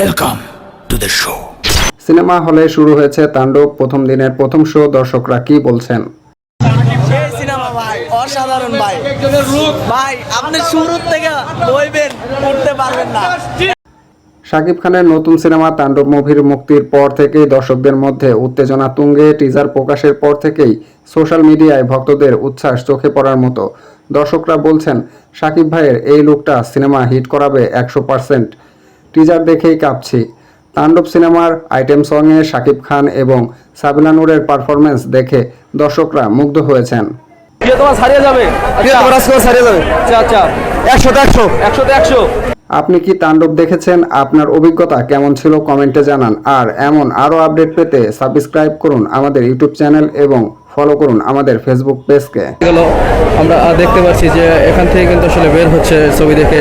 Welcome to the show. Cinema হলে শুরু হয়েছে তাণ্ডব প্রথম দিনের প্রথম শো দর্শকরা কি বলছেন? এই ভাই অসাধারণ ভাই। ভাই আপনি শুরুর থেকে বইবেন উঠতে পারবেন না। শাকিব খানের নতুন সিনেমা তাণ্ডব মুভির মুক্তির পর থেকেই দর্শকদের মধ্যে উত্তেজনা তুঙ্গে টিজার প্রকাশের পর থেকেই সোশ্যাল মিডিয়ায় ভক্তদের উচ্ছ্বাস চোখে পড়ার মতো। দর্শকরা বলছেন শাকিব ভাইয়ের এই লুকটা সিনেমা হিট করাবে একশো পার্সেন্ট টিজার দেখেই কাঁপছি। তাণ্ডব সিনেমার আইটেম সঙ্গে শাকিব খান এবং সাবিনা নূরের পারফরমেন্স দেখে দর্শকরা মুগ্ধ হয়েছেন। আচ্ছা আচ্ছা। আপনি কি তাণ্ডব দেখেছেন? আপনার অভিজ্ঞতা কেমন ছিল কমেন্টে জানান। আর এমন আরও আপডেট পেতে সাবস্ক্রাইব করুন আমাদের ইউটিউব চ্যানেল এবং ফলো করুন আমাদের ফেসবুক পেজকে। আমরা দেখতে পাচ্ছি যে এখান থেকে কিন্তু আসলে বের হচ্ছে ছবি দেখে